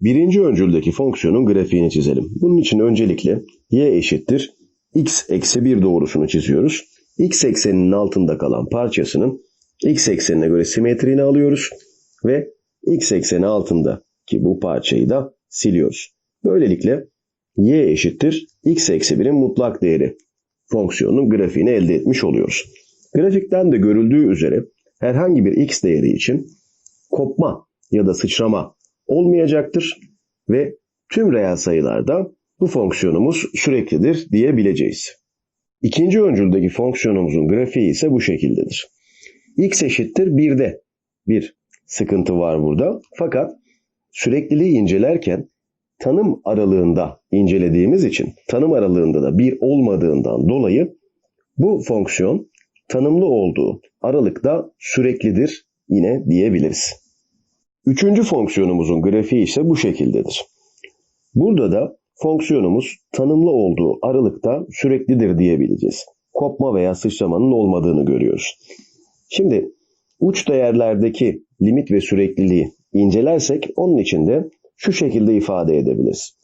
Birinci öncüldeki fonksiyonun grafiğini çizelim. Bunun için öncelikle y eşittir x eksi 1 doğrusunu çiziyoruz. x ekseninin altında kalan parçasının x eksenine göre simetriğini alıyoruz ve x ekseni altındaki bu parçayı da siliyoruz. Böylelikle y eşittir x eksi 1'in mutlak değeri fonksiyonunun grafiğini elde etmiş oluyoruz. Grafikten de görüldüğü üzere herhangi bir x değeri için kopma ya da sıçrama olmayacaktır ve tüm reel sayılarda bu fonksiyonumuz süreklidir diyebileceğiz. İkinci öncüldeki fonksiyonumuzun grafiği ise bu şekildedir. x eşittir 1'de bir sıkıntı var burada. Fakat sürekliliği incelerken tanım aralığında incelediğimiz için tanım aralığında da 1 olmadığından dolayı bu fonksiyon tanımlı olduğu aralıkta süreklidir yine diyebiliriz. Üçüncü fonksiyonumuzun grafiği ise bu şekildedir. Burada da fonksiyonumuz tanımlı olduğu aralıkta süreklidir diyebileceğiz. Kopma veya sıçramanın olmadığını görüyoruz. Şimdi uç değerlerdeki limit ve sürekliliği incelersek onun için de şu şekilde ifade edebiliriz.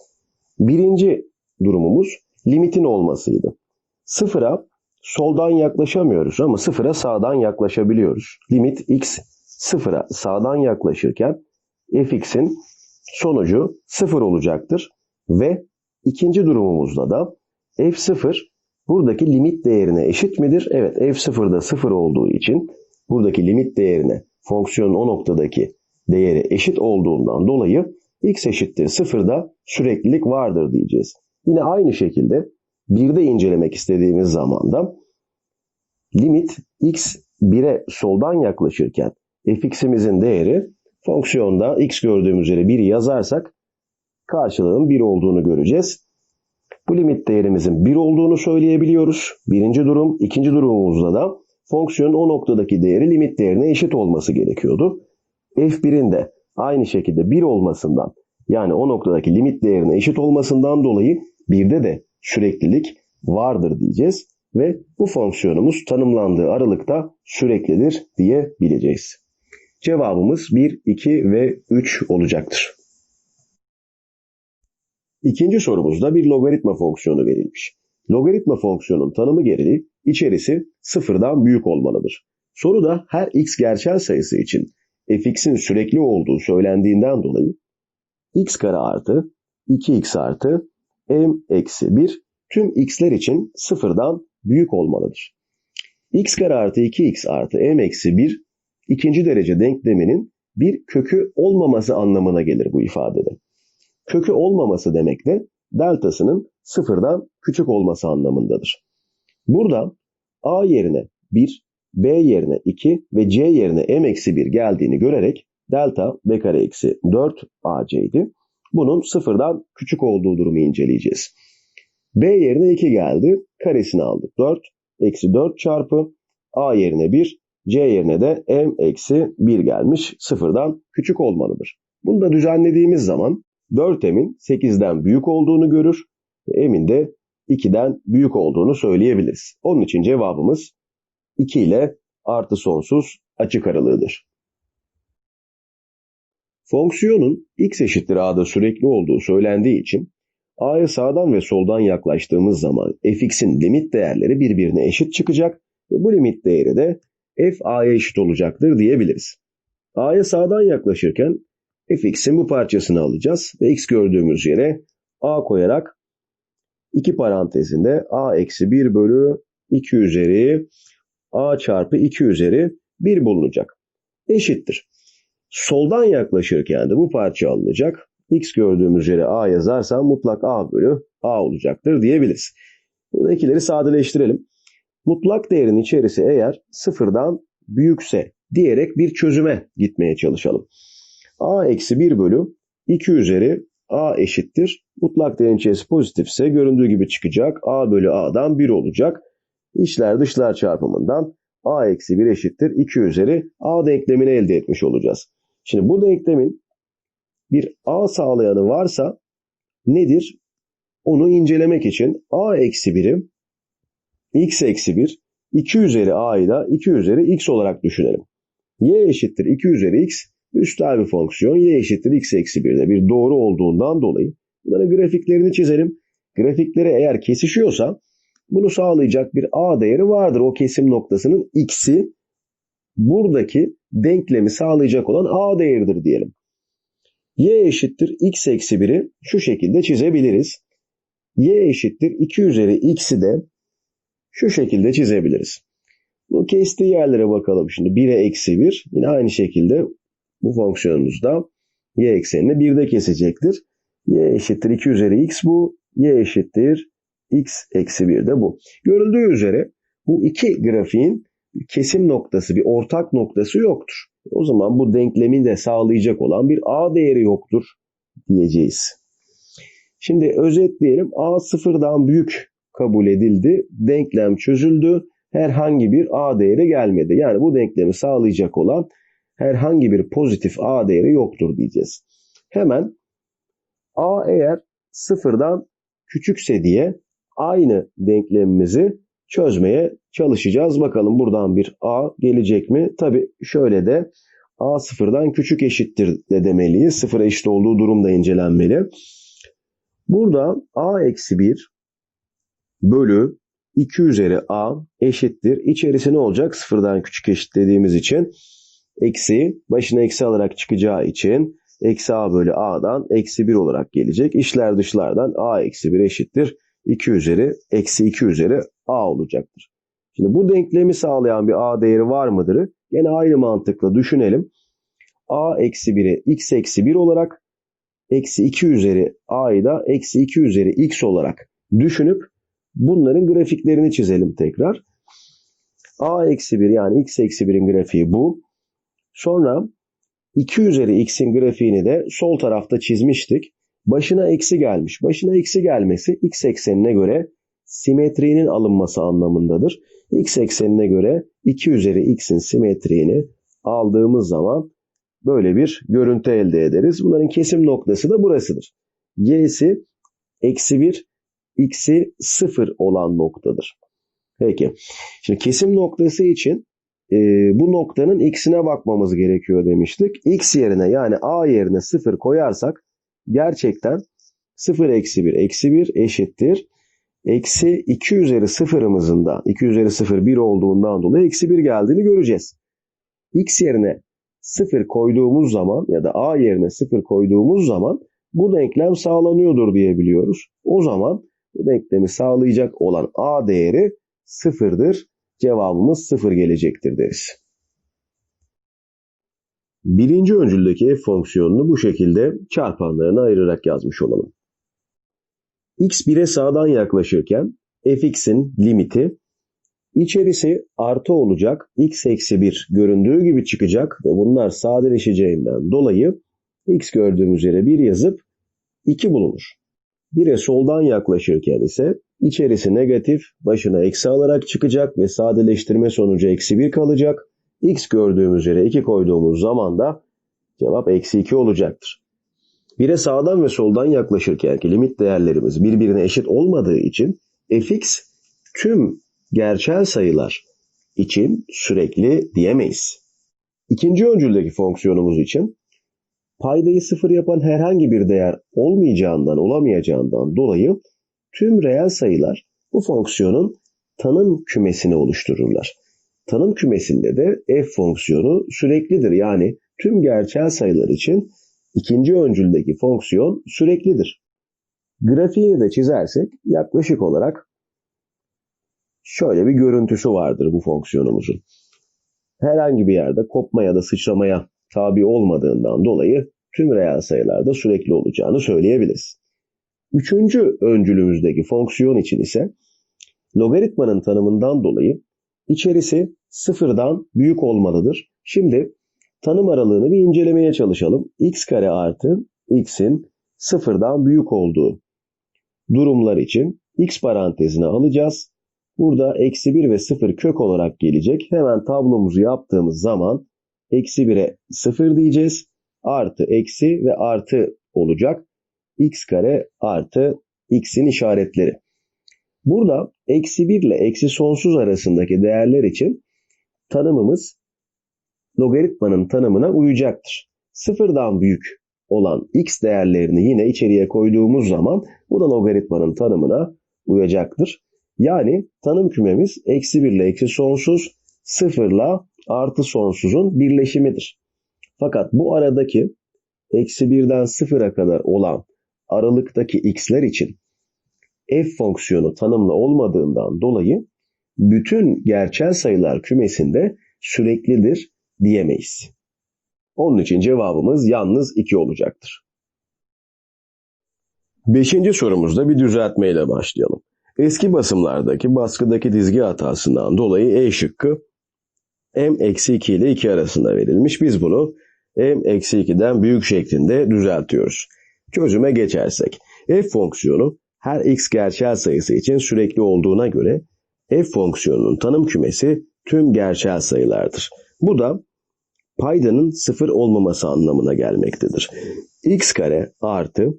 Birinci durumumuz limitin olmasıydı. Sıfıra soldan yaklaşamıyoruz ama sıfıra sağdan yaklaşabiliyoruz. Limit x sıfıra sağdan yaklaşırken fx'in sonucu sıfır olacaktır. Ve ikinci durumumuzda da f0 buradaki limit değerine eşit midir? Evet f0'da sıfır olduğu için buradaki limit değerine fonksiyonun o noktadaki değeri eşit olduğundan dolayı x eşittir sıfırda süreklilik vardır diyeceğiz. Yine aynı şekilde bir de incelemek istediğimiz zaman da limit x 1'e soldan yaklaşırken fx'imizin değeri fonksiyonda x gördüğümüz üzere 1 yazarsak karşılığın 1 olduğunu göreceğiz. Bu limit değerimizin 1 olduğunu söyleyebiliyoruz. Birinci durum. ikinci durumumuzda da fonksiyonun o noktadaki değeri limit değerine eşit olması gerekiyordu. f1'in de aynı şekilde 1 olmasından yani o noktadaki limit değerine eşit olmasından dolayı birde de süreklilik vardır diyeceğiz ve bu fonksiyonumuz tanımlandığı aralıkta süreklidir diyebileceğiz. Cevabımız 1, 2 ve 3 olacaktır. İkinci sorumuzda bir logaritma fonksiyonu verilmiş. Logaritma fonksiyonun tanımı gereği içerisi sıfırdan büyük olmalıdır. Soruda her x gerçel sayısı için fx'in sürekli olduğu söylendiğinden dolayı x kare artı 2x artı m eksi 1 tüm x'ler için sıfırdan büyük olmalıdır. x kare artı 2x artı m eksi 1 ikinci derece denkleminin bir kökü olmaması anlamına gelir bu ifadede. Kökü olmaması demek de deltasının sıfırdan küçük olması anlamındadır. Burada a yerine 1, b yerine 2 ve c yerine m eksi 1 geldiğini görerek delta b kare eksi 4 ac'ydi. Bunun sıfırdan küçük olduğu durumu inceleyeceğiz. b yerine 2 geldi. Karesini aldık. 4 eksi 4 çarpı a yerine 1 c yerine de m eksi 1 gelmiş. Sıfırdan küçük olmalıdır. Bunu da düzenlediğimiz zaman 4m'in 8'den büyük olduğunu görür ve m'in de 2'den büyük olduğunu söyleyebiliriz. Onun için cevabımız 2 ile artı sonsuz açık aralığıdır. Fonksiyonun x eşittir a'da sürekli olduğu söylendiği için a'ya sağdan ve soldan yaklaştığımız zaman fx'in limit değerleri birbirine eşit çıkacak ve bu limit değeri de f a'ya eşit olacaktır diyebiliriz. a'ya sağdan yaklaşırken fx'in bu parçasını alacağız ve x gördüğümüz yere a koyarak iki parantezinde a eksi 1 bölü 2 üzeri a çarpı 2 üzeri 1 bulunacak. Eşittir. Soldan yaklaşırken de bu parça alınacak. X gördüğümüz yere A yazarsam mutlak A bölü A olacaktır diyebiliriz. Buradakileri sadeleştirelim. Mutlak değerin içerisi eğer sıfırdan büyükse diyerek bir çözüme gitmeye çalışalım. A eksi 1 bölü 2 üzeri A eşittir. Mutlak değerin içerisi pozitifse göründüğü gibi çıkacak. A bölü A'dan 1 olacak. İçler dışlar çarpımından A eksi 1 eşittir. 2 üzeri A denklemini elde etmiş olacağız. Şimdi bu denklemin bir A sağlayanı varsa nedir? Onu incelemek için A eksi 1'i x eksi 1 2 üzeri a'yı da 2 üzeri x olarak düşünelim. y eşittir 2 üzeri x üstel bir fonksiyon y eşittir x eksi 1'de bir doğru olduğundan dolayı bunların grafiklerini çizelim. Grafikleri eğer kesişiyorsa bunu sağlayacak bir a değeri vardır. O kesim noktasının x'i buradaki denklemi sağlayacak olan a değeridir diyelim. y eşittir x eksi 1'i şu şekilde çizebiliriz. y eşittir 2 üzeri x'i de şu şekilde çizebiliriz. Bu kestiği yerlere bakalım şimdi. 1'e eksi 1. Yine aynı şekilde bu fonksiyonumuz da y eksenini 1'de kesecektir. y eşittir 2 üzeri x bu. y eşittir x eksi 1 de bu. Görüldüğü üzere bu iki grafiğin kesim noktası, bir ortak noktası yoktur. O zaman bu denklemi de sağlayacak olan bir a değeri yoktur diyeceğiz. Şimdi özetleyelim. a sıfırdan büyük kabul edildi. Denklem çözüldü. Herhangi bir a değeri gelmedi. Yani bu denklemi sağlayacak olan herhangi bir pozitif a değeri yoktur diyeceğiz. Hemen a eğer sıfırdan küçükse diye aynı denklemimizi çözmeye çalışacağız. Bakalım buradan bir a gelecek mi? Tabi şöyle de a sıfırdan küçük eşittir de demeliyiz. Sıfıra eşit olduğu durumda incelenmeli. Burada a eksi 1 bölü 2 üzeri a eşittir. İçerisi ne olacak? Sıfırdan küçük eşit dediğimiz için eksi başına eksi alarak çıkacağı için eksi a bölü a'dan eksi 1 olarak gelecek. İşler dışlardan a eksi 1 eşittir. 2 üzeri eksi 2 üzeri a olacaktır. Şimdi bu denklemi sağlayan bir a değeri var mıdır? Yine aynı mantıkla düşünelim. a eksi 1'i x eksi 1 olarak eksi 2 üzeri a'yı da eksi 2 üzeri x olarak düşünüp bunların grafiklerini çizelim tekrar. a eksi 1 yani x eksi 1'in grafiği bu. Sonra 2 üzeri x'in grafiğini de sol tarafta çizmiştik. Başına eksi gelmiş. Başına eksi gelmesi x eksenine göre simetriğinin alınması anlamındadır. X eksenine göre 2 üzeri x'in simetriğini aldığımız zaman böyle bir görüntü elde ederiz. Bunların kesim noktası da burasıdır. Y'si eksi 1, x'i 0 olan noktadır. Peki. Şimdi kesim noktası için e, bu noktanın x'ine bakmamız gerekiyor demiştik. x yerine yani a yerine 0 koyarsak gerçekten 0 eksi 1 eksi 1 eşittir. Eksi 2 üzeri sıfırımızın da 2 üzeri 0 1 olduğundan dolayı eksi 1 geldiğini göreceğiz. x yerine 0 koyduğumuz zaman ya da a yerine 0 koyduğumuz zaman bu denklem sağlanıyordur diyebiliyoruz. O zaman denklemi sağlayacak olan a değeri sıfırdır. Cevabımız sıfır gelecektir deriz. Birinci öncüldeki f fonksiyonunu bu şekilde çarpanlarına ayırarak yazmış olalım. x 1'e sağdan yaklaşırken fx'in limiti içerisi artı olacak x eksi 1 göründüğü gibi çıkacak ve bunlar sadeleşeceğinden dolayı x gördüğümüz yere 1 yazıp 2 bulunur. 1'e soldan yaklaşırken ise içerisi negatif başına eksi alarak çıkacak ve sadeleştirme sonucu eksi 1 kalacak. x gördüğümüz yere 2 koyduğumuz zaman da cevap eksi 2 olacaktır. Bire sağdan ve soldan yaklaşırken ki limit değerlerimiz birbirine eşit olmadığı için fx tüm gerçel sayılar için sürekli diyemeyiz. İkinci öncüldeki fonksiyonumuz için paydayı sıfır yapan herhangi bir değer olmayacağından, olamayacağından dolayı tüm reel sayılar bu fonksiyonun tanım kümesini oluştururlar. Tanım kümesinde de f fonksiyonu süreklidir. Yani tüm gerçel sayılar için ikinci öncüldeki fonksiyon süreklidir. Grafiğini de çizersek yaklaşık olarak şöyle bir görüntüsü vardır bu fonksiyonumuzun. Herhangi bir yerde kopma ya da sıçramaya tabi olmadığından dolayı tüm reel sayılarda sürekli olacağını söyleyebiliriz. Üçüncü öncülümüzdeki fonksiyon için ise logaritmanın tanımından dolayı içerisi sıfırdan büyük olmalıdır. Şimdi tanım aralığını bir incelemeye çalışalım. x kare artı x'in sıfırdan büyük olduğu durumlar için x parantezine alacağız. Burada eksi 1 ve 0 kök olarak gelecek. Hemen tablomuzu yaptığımız zaman eksi 1'e 0 diyeceğiz. Artı eksi ve artı olacak. x kare artı x'in işaretleri. Burada eksi 1 ile eksi sonsuz arasındaki değerler için tanımımız logaritmanın tanımına uyacaktır. sıfırdan büyük olan x değerlerini yine içeriye koyduğumuz zaman bu da logaritmanın tanımına uyacaktır. Yani tanım kümemiz eksi 1 ile eksi sonsuz, 0 ile artı sonsuzun birleşimidir. Fakat bu aradaki eksi 1'den 0'a kadar olan aralıktaki x'ler için f fonksiyonu tanımlı olmadığından dolayı bütün gerçel sayılar kümesinde süreklidir diyemeyiz. Onun için cevabımız yalnız 2 olacaktır. Beşinci sorumuzda bir düzeltmeyle başlayalım. Eski basımlardaki baskıdaki dizgi hatasından dolayı E şıkkı m-2 ile 2 arasında verilmiş. Biz bunu m-2'den büyük şeklinde düzeltiyoruz. Çözüme geçersek f fonksiyonu her x gerçel sayısı için sürekli olduğuna göre f fonksiyonunun tanım kümesi tüm gerçel sayılardır. Bu da paydanın sıfır olmaması anlamına gelmektedir. x kare artı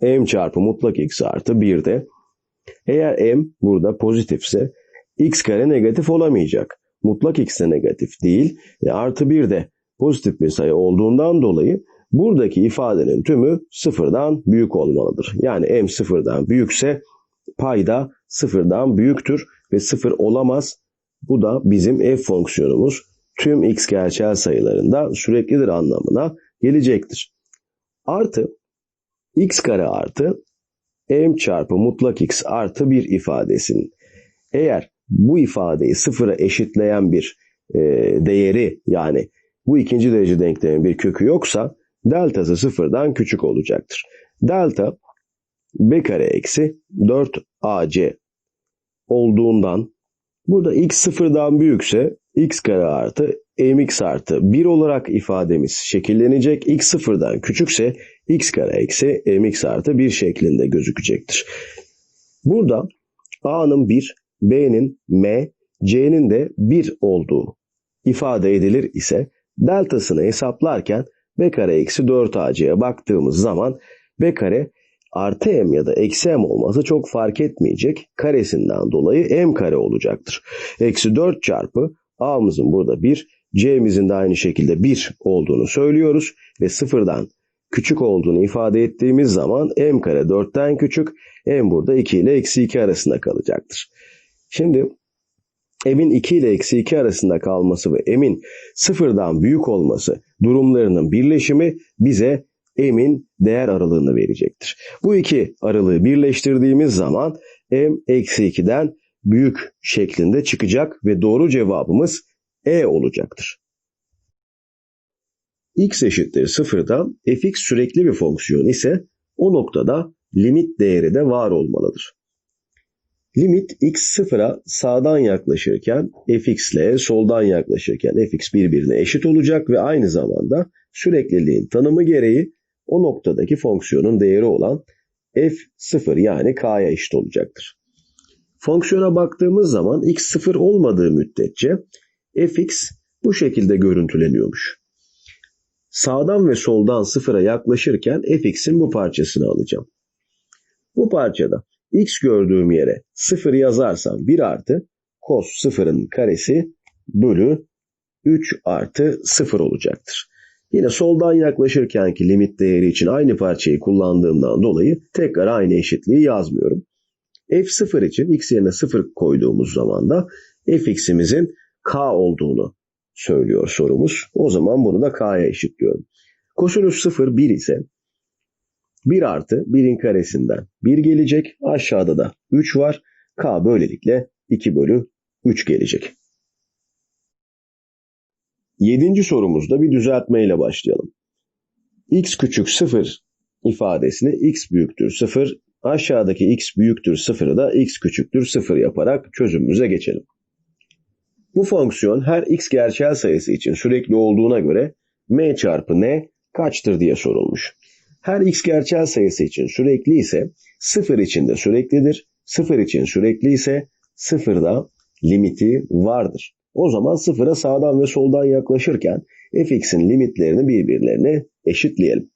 m çarpı mutlak x artı 1'de eğer m burada pozitifse x kare negatif olamayacak. Mutlak x de negatif değil. E artı 1 de pozitif bir sayı olduğundan dolayı buradaki ifadenin tümü sıfırdan büyük olmalıdır. Yani m sıfırdan büyükse payda sıfırdan büyüktür ve sıfır olamaz. Bu da bizim f fonksiyonumuz tüm x gerçel sayılarında süreklidir anlamına gelecektir. Artı x kare artı m çarpı mutlak x artı bir ifadesinin eğer bu ifadeyi sıfıra eşitleyen bir e, değeri yani bu ikinci derece denklemin bir kökü yoksa deltası sıfırdan küçük olacaktır. Delta b kare eksi 4ac olduğundan burada x sıfırdan büyükse x kare artı mx artı 1 olarak ifademiz şekillenecek. x sıfırdan küçükse x kare eksi mx artı 1 şeklinde gözükecektir. Burada a'nın 1, b'nin m, c'nin de 1 olduğu ifade edilir ise deltasını hesaplarken b kare eksi 4ac'ye baktığımız zaman b kare artı m ya da eksi m olması çok fark etmeyecek. Karesinden dolayı m kare olacaktır. Eksi 4 çarpı a'mızın burada 1, c'mizin de aynı şekilde 1 olduğunu söylüyoruz ve sıfırdan küçük olduğunu ifade ettiğimiz zaman m kare 4'ten küçük, m burada 2 ile eksi 2 arasında kalacaktır. Şimdi m'in 2 ile eksi 2 arasında kalması ve m'in sıfırdan büyük olması durumlarının birleşimi bize m'in değer aralığını verecektir. Bu iki aralığı birleştirdiğimiz zaman m eksi 2'den büyük şeklinde çıkacak ve doğru cevabımız E olacaktır. x eşittir sıfırda fx sürekli bir fonksiyon ise o noktada limit değeri de var olmalıdır. Limit x sıfıra sağdan yaklaşırken fx ile soldan yaklaşırken fx birbirine eşit olacak ve aynı zamanda sürekliliğin tanımı gereği o noktadaki fonksiyonun değeri olan f0 yani k'ya eşit olacaktır. Fonksiyona baktığımız zaman x sıfır olmadığı müddetçe fx bu şekilde görüntüleniyormuş. Sağdan ve soldan sıfıra yaklaşırken fx'in bu parçasını alacağım. Bu parçada x gördüğüm yere sıfır yazarsam 1 artı cos sıfırın karesi bölü 3 artı 0 olacaktır. Yine soldan yaklaşırkenki limit değeri için aynı parçayı kullandığımdan dolayı tekrar aynı eşitliği yazmıyorum. f0 için x yerine 0 koyduğumuz zaman da fx'imizin k olduğunu söylüyor sorumuz. O zaman bunu da k'ya eşitliyorum. Kosinüs 0 1 ise 1 artı 1'in karesinden 1 gelecek. Aşağıda da 3 var. K böylelikle 2 bölü 3 gelecek. Yedinci sorumuzda bir düzeltmeyle başlayalım. x küçük 0 ifadesini x büyüktür 0, aşağıdaki x büyüktür 0'ı da x küçüktür 0 yaparak çözümümüze geçelim. Bu fonksiyon her x gerçel sayısı için sürekli olduğuna göre m çarpı n kaçtır diye sorulmuş. Her x gerçel sayısı için sürekli ise 0 için de süreklidir. 0 için sürekli ise 0'da limiti vardır. O zaman sıfıra sağdan ve soldan yaklaşırken fx'in limitlerini birbirlerine eşitleyelim.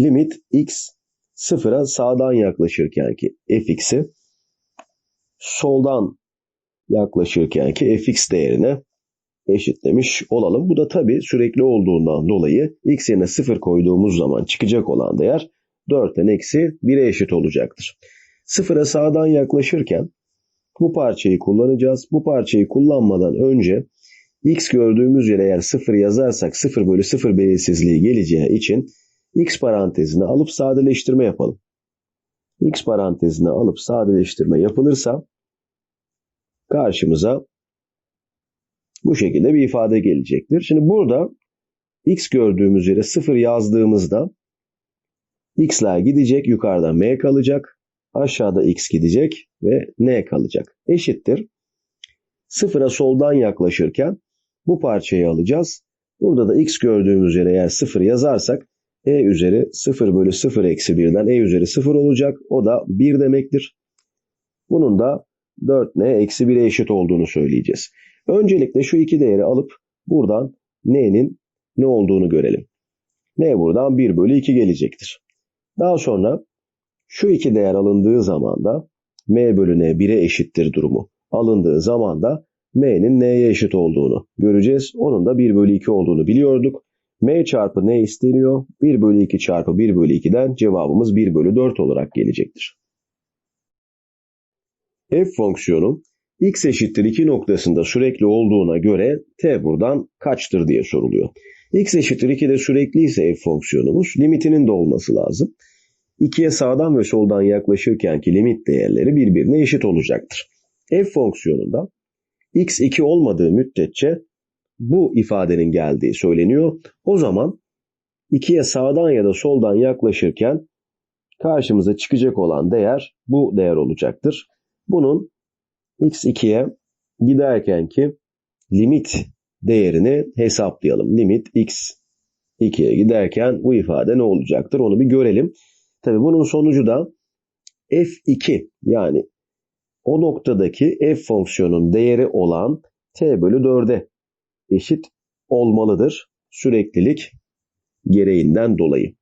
Limit x sıfıra sağdan yaklaşırken ki fx'i soldan yaklaşırken ki fx değerine eşitlemiş olalım. Bu da tabii sürekli olduğundan dolayı x yerine 0 koyduğumuz zaman çıkacak olan değer 4'ten eksi 1'e eşit olacaktır. Sıfıra sağdan yaklaşırken bu parçayı kullanacağız. Bu parçayı kullanmadan önce x gördüğümüz yere eğer 0 yazarsak 0 bölü 0 belirsizliği geleceği için x parantezine alıp sadeleştirme yapalım. x parantezine alıp sadeleştirme yapılırsa karşımıza bu şekilde bir ifade gelecektir. Şimdi burada x gördüğümüz yere 0 yazdığımızda x'ler gidecek, yukarıda m kalacak. Aşağıda x gidecek ve n kalacak. Eşittir. Sıfıra soldan yaklaşırken bu parçayı alacağız. Burada da x gördüğümüz yere eğer 0 yazarsak e üzeri 0 bölü 0 eksi 1'den e üzeri 0 olacak. O da 1 demektir. Bunun da 4n eksi 1'e eşit olduğunu söyleyeceğiz. Öncelikle şu iki değeri alıp buradan n'nin ne olduğunu görelim. n buradan 1 bölü 2 gelecektir. Daha sonra şu iki değer alındığı zaman da m bölü n 1'e eşittir durumu alındığı zaman da m'nin n'ye eşit olduğunu göreceğiz. Onun da 1 bölü 2 olduğunu biliyorduk. m çarpı n isteniyor. 1 bölü 2 çarpı 1 bölü 2'den cevabımız 1 bölü 4 olarak gelecektir. f fonksiyonu x eşittir 2 noktasında sürekli olduğuna göre t buradan kaçtır diye soruluyor. x eşittir 2'de sürekli ise f fonksiyonumuz limitinin de olması lazım. 2'ye sağdan ve soldan yaklaşırkenki limit değerleri birbirine eşit olacaktır. f fonksiyonunda x 2 olmadığı müddetçe bu ifadenin geldiği söyleniyor. O zaman 2'ye sağdan ya da soldan yaklaşırken karşımıza çıkacak olan değer bu değer olacaktır. Bunun x2'ye giderken ki limit değerini hesaplayalım. Limit x 2'ye giderken bu ifade ne olacaktır onu bir görelim. Tabi bunun sonucu da f2 yani o noktadaki f fonksiyonun değeri olan t bölü 4'e eşit olmalıdır. Süreklilik gereğinden dolayı.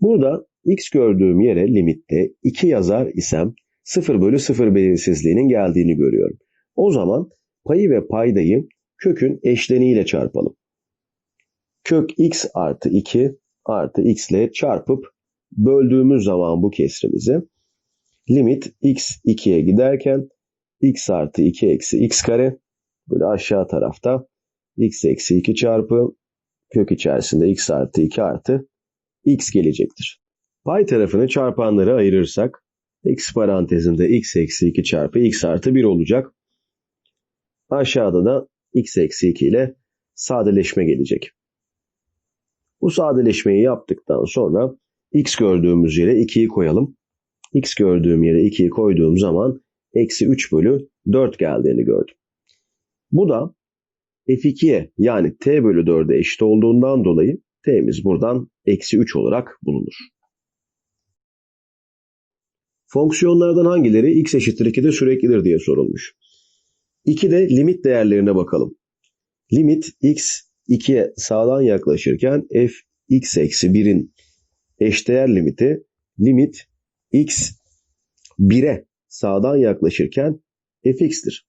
Burada x gördüğüm yere limitte 2 yazar isem 0 bölü 0 belirsizliğinin geldiğini görüyorum. O zaman payı ve paydayı kökün eşleniğiyle çarpalım. Kök x artı 2 artı x ile çarpıp böldüğümüz zaman bu kesrimizi limit x 2'ye giderken x artı 2 eksi x kare böyle aşağı tarafta x eksi 2 çarpı kök içerisinde x artı 2 artı x gelecektir. Pay tarafını çarpanları ayırırsak x parantezinde x eksi 2 çarpı x artı 1 olacak. Aşağıda da x eksi 2 ile sadeleşme gelecek. Bu sadeleşmeyi yaptıktan sonra x gördüğümüz yere 2'yi koyalım. x gördüğüm yere 2'yi koyduğum zaman eksi 3 bölü 4 geldiğini gördüm. Bu da f2'ye yani t bölü 4'e eşit olduğundan dolayı t'miz buradan eksi 3 olarak bulunur. Fonksiyonlardan hangileri x eşittir 2'de süreklidir diye sorulmuş. 2'de limit değerlerine bakalım. Limit x 2'ye sağdan yaklaşırken f x eksi 1'in eşdeğer limiti limit x 1'e sağdan yaklaşırken fx'tir.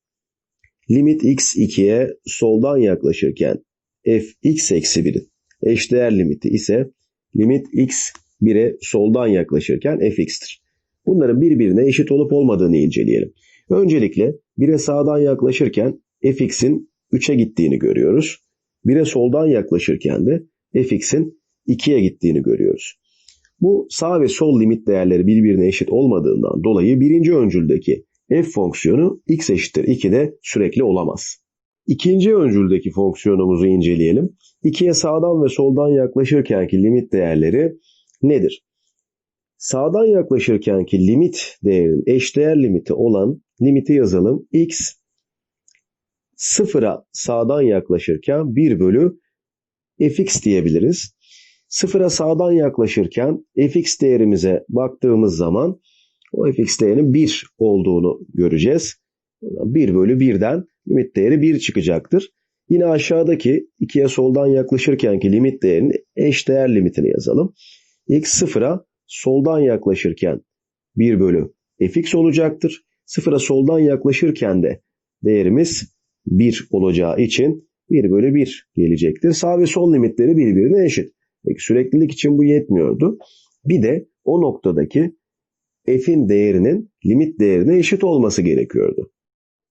Limit x 2'ye soldan yaklaşırken fx eksi 1'in eşdeğer limiti ise limit x 1'e soldan yaklaşırken fx'tir. Bunların birbirine eşit olup olmadığını inceleyelim. Öncelikle 1'e sağdan yaklaşırken fx'in 3'e gittiğini görüyoruz. 1'e soldan yaklaşırken de fx'in 2'ye gittiğini görüyoruz. Bu sağ ve sol limit değerleri birbirine eşit olmadığından dolayı birinci öncüldeki f fonksiyonu x eşittir 2'de sürekli olamaz. İkinci öncüldeki fonksiyonumuzu inceleyelim. 2'ye sağdan ve soldan yaklaşırkenki limit değerleri nedir? Sağdan yaklaşırkenki limit değerinin eşdeğer limiti olan limiti yazalım. x sıfıra sağdan yaklaşırken 1 bölü fx diyebiliriz. Sıfıra sağdan yaklaşırken fx değerimize baktığımız zaman o fx değerinin 1 olduğunu göreceğiz. 1 bölü 1'den limit değeri 1 çıkacaktır. Yine aşağıdaki 2'ye soldan yaklaşırkenki limit değerinin eşdeğer limitini yazalım. x sıfıra soldan yaklaşırken 1 bölü fx olacaktır. Sıfıra soldan yaklaşırken de değerimiz 1 olacağı için 1 bölü 1 gelecektir. Sağ ve sol limitleri birbirine eşit. Peki süreklilik için bu yetmiyordu. Bir de o noktadaki f'in değerinin limit değerine eşit olması gerekiyordu.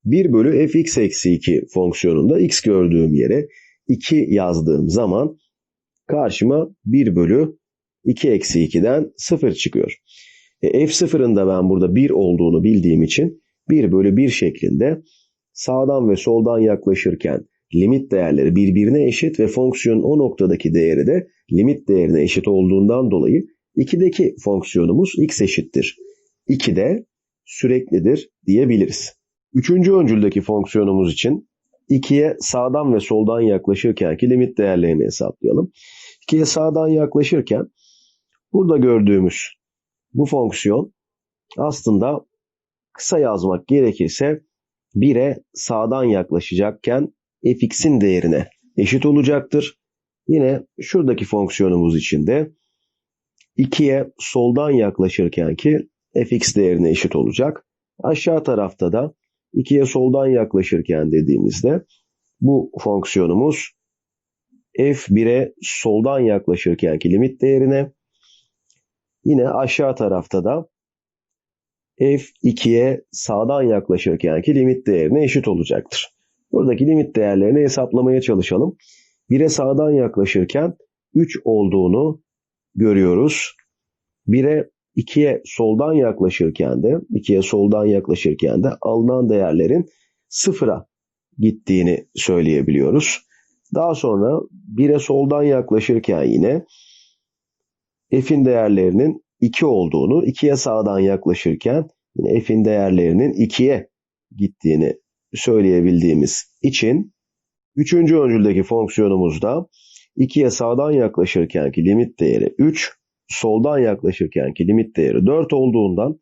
1 bölü fx eksi 2 fonksiyonunda x gördüğüm yere 2 yazdığım zaman karşıma 1 bölü 2 eksi 2'den 0 çıkıyor. E, f0'ın da ben burada 1 olduğunu bildiğim için 1 bölü 1 şeklinde sağdan ve soldan yaklaşırken limit değerleri birbirine eşit ve fonksiyonun o noktadaki değeri de limit değerine eşit olduğundan dolayı 2'deki fonksiyonumuz x eşittir. 2'de süreklidir diyebiliriz. Üçüncü öncüldeki fonksiyonumuz için 2'ye sağdan ve soldan yaklaşırken ki limit değerlerini hesaplayalım. 2'ye sağdan yaklaşırken burada gördüğümüz bu fonksiyon aslında kısa yazmak gerekirse 1'e sağdan yaklaşacakken fx'in değerine eşit olacaktır. Yine şuradaki fonksiyonumuz için de 2'ye soldan yaklaşırken ki fx değerine eşit olacak. Aşağı tarafta da 2'ye soldan yaklaşırken dediğimizde bu fonksiyonumuz f1'e soldan yaklaşırken ki limit değerine yine aşağı tarafta da f2'ye sağdan yaklaşırken ki limit değerine eşit olacaktır. Buradaki limit değerlerini hesaplamaya çalışalım. 1'e sağdan yaklaşırken 3 olduğunu görüyoruz. 1'e 2'ye soldan yaklaşırken de 2'ye soldan yaklaşırken de alınan değerlerin sıfıra gittiğini söyleyebiliyoruz. Daha sonra 1'e soldan yaklaşırken yine f'in değerlerinin 2 olduğunu, 2'ye sağdan yaklaşırken yine f'in değerlerinin 2'ye gittiğini söyleyebildiğimiz için üçüncü öncüldeki fonksiyonumuzda 2'ye sağdan yaklaşırkenki limit değeri 3, soldan yaklaşırkenki limit değeri 4 olduğundan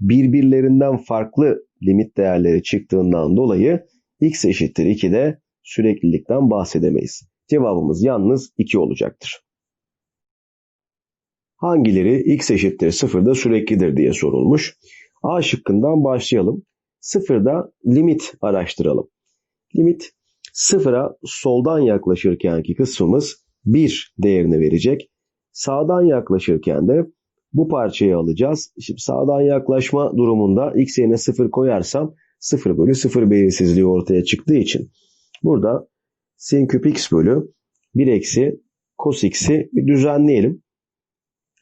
birbirlerinden farklı limit değerleri çıktığından dolayı x eşittir 2'de süreklilikten bahsedemeyiz. Cevabımız yalnız 2 olacaktır. Hangileri x eşittir 0'da süreklidir diye sorulmuş. A şıkkından başlayalım. Sıfırda limit araştıralım. Limit sıfıra soldan yaklaşırkenki kısmımız 1 değerini verecek. Sağdan yaklaşırken de bu parçayı alacağız. Şimdi sağdan yaklaşma durumunda x yerine 0 koyarsam 0 bölü 0 belirsizliği ortaya çıktığı için burada sin küp x bölü 1 eksi cos x'i düzenleyelim.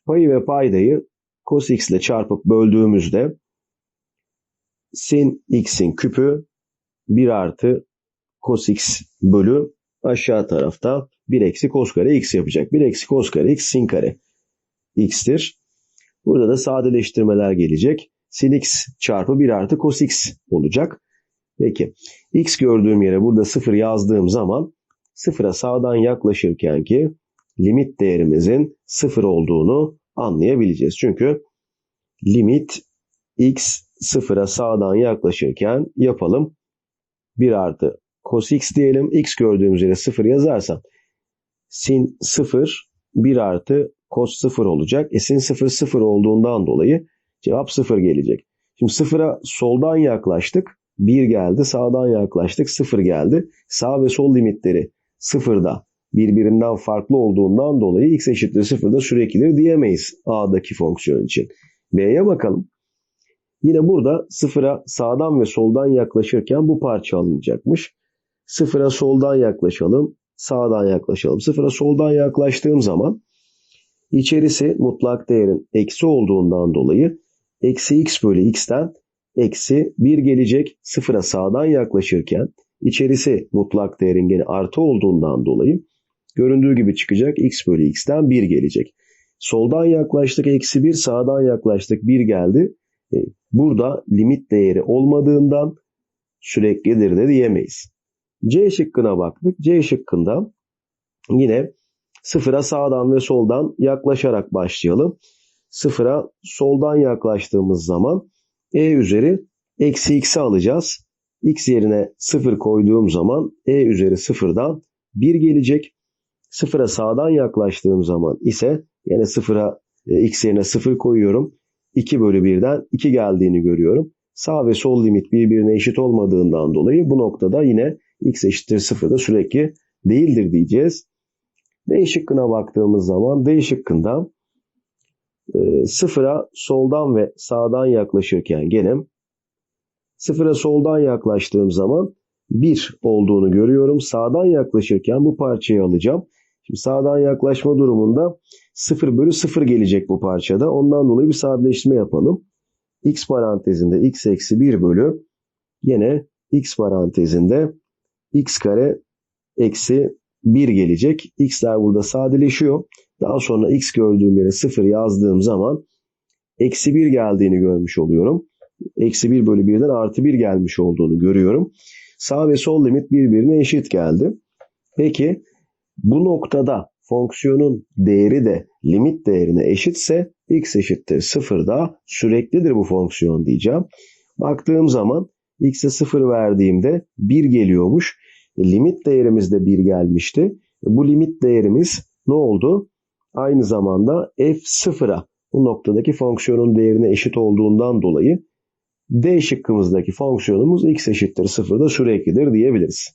Payı ve paydayı cos x ile çarpıp böldüğümüzde sin x'in küpü 1 artı cos x bölü aşağı tarafta 1 eksi cos kare x yapacak. 1 eksi cos kare x sin kare x'tir. Burada da sadeleştirmeler gelecek. Sin x çarpı 1 artı cos x olacak. Peki x gördüğüm yere burada 0 yazdığım zaman 0'a sağdan yaklaşırken ki limit değerimizin 0 olduğunu anlayabileceğiz. Çünkü limit x sıfıra sağdan yaklaşırken yapalım. 1 artı cos x diyelim. x gördüğümüz yere 0 yazarsam sin 0 1 artı cos 0 olacak. E sin 0 0 olduğundan dolayı cevap 0 gelecek. Şimdi 0'a soldan yaklaştık. 1 geldi. Sağdan yaklaştık. 0 geldi. Sağ ve sol limitleri 0'da birbirinden farklı olduğundan dolayı x eşittir 0'da süreklidir diyemeyiz A'daki fonksiyon için. B'ye bakalım. Yine burada sıfıra sağdan ve soldan yaklaşırken bu parça alınacakmış. Sıfıra soldan yaklaşalım, sağdan yaklaşalım. Sıfıra soldan yaklaştığım zaman içerisi mutlak değerin eksi olduğundan dolayı eksi x bölü x'ten eksi 1 gelecek. Sıfıra sağdan yaklaşırken içerisi mutlak değerin gene artı olduğundan dolayı göründüğü gibi çıkacak x bölü x'ten 1 gelecek. Soldan yaklaştık eksi 1, sağdan yaklaştık 1 geldi. E, burada limit değeri olmadığından süreklidir de diyemeyiz. C şıkkına baktık. C şıkkında yine sıfıra sağdan ve soldan yaklaşarak başlayalım. Sıfıra soldan yaklaştığımız zaman e üzeri eksi x'i alacağız. x yerine sıfır koyduğum zaman e üzeri sıfırdan 1 gelecek. Sıfıra sağdan yaklaştığım zaman ise yine sıfıra e, x yerine sıfır koyuyorum. 2 bölü 1'den 2 geldiğini görüyorum. Sağ ve sol limit birbirine eşit olmadığından dolayı bu noktada yine x eşittir 0'da sürekli değildir diyeceğiz. D şıkkına baktığımız zaman D şıkkında e, sıfıra soldan ve sağdan yaklaşırken gene sıfıra soldan yaklaştığım zaman 1 olduğunu görüyorum. Sağdan yaklaşırken bu parçayı alacağım. Şimdi sağdan yaklaşma durumunda 0 bölü 0 gelecek bu parçada. Ondan dolayı bir sadeleştirme yapalım. x parantezinde x eksi 1 bölü yine x parantezinde x kare eksi 1 gelecek. x'ler burada sadeleşiyor. Daha sonra x gördüğüm yere 0 yazdığım zaman eksi 1 geldiğini görmüş oluyorum. Eksi 1 bölü 1'den artı 1 gelmiş olduğunu görüyorum. Sağ ve sol limit birbirine eşit geldi. Peki bu noktada fonksiyonun değeri de limit değerine eşitse x eşittir 0'da süreklidir bu fonksiyon diyeceğim. Baktığım zaman x'e 0 verdiğimde 1 geliyormuş. E, limit değerimiz de 1 gelmişti. E, bu limit değerimiz ne oldu? Aynı zamanda f0'a bu noktadaki fonksiyonun değerine eşit olduğundan dolayı D şıkkımızdaki fonksiyonumuz x eşittir 0'da süreklidir diyebiliriz.